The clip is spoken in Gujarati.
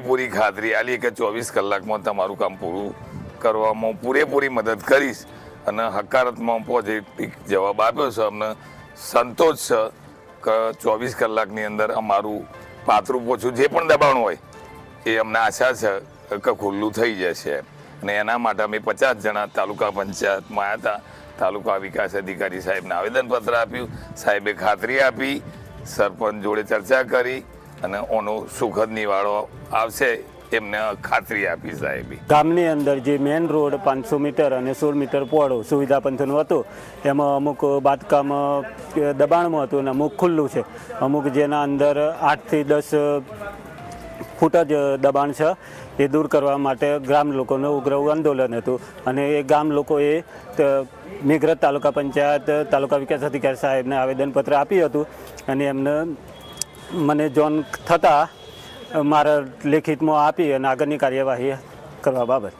પૂરી ખાતરી આલી કે ચોવીસ કલાકમાં તમારું કામ પૂરું કરવામાં પૂરેપૂરી મદદ કરીશ. અને હકારાત્મક પોઝિટિવ જવાબ આપ્યો છે. અમને સંતોષ છે કે ચોવીસ કલાકની અંદર અમારું પાતરું પોછું જે પણ દબાણ હોય, એ અમને આશા છે કે ખુલ્લું થઈ જશે. અને એના માટે અમે પચાસ જણા તાલુકા પંચાયતમાં આવ્યા હતા. તાલુકા વિકાસ અધિકારી સાહેબને આવેદનપત્ર આપ્યું. સાહેબે ખાતરી આપી. સરપંચ જોડે ચર્ચા કરી. અને ઓનો સુખદ નિવાળો આવશે એમને ખાતરી આપી સાહેબી. ગામની અંદર જે મેઇન રોડ પાંચસો મીટર અને સોળ મીટર પહોળો સુવિધા પંથનું હતું, એમાં અમુક બાંધકામ દબાણમાં હતું અને અમુક ખુલ્લું છે. અમુક જેના અંદર આઠથી દસ ફૂટ જ દબાણ છે, એ દૂર કરવા માટે ગ્રામ લોકોનું ઉગ્ર આંદોલન હતું. અને એ ગામ લોકોએ મેઘરજ તાલુકા પંચાયત તાલુકા વિકાસ અધિકારી સાહેબને આવેદનપત્ર આપ્યું હતું અને એમને મને જોન થતાં મારા લેખિતમાં આપી અને આગળની કાર્યવાહી કરવા બાબત.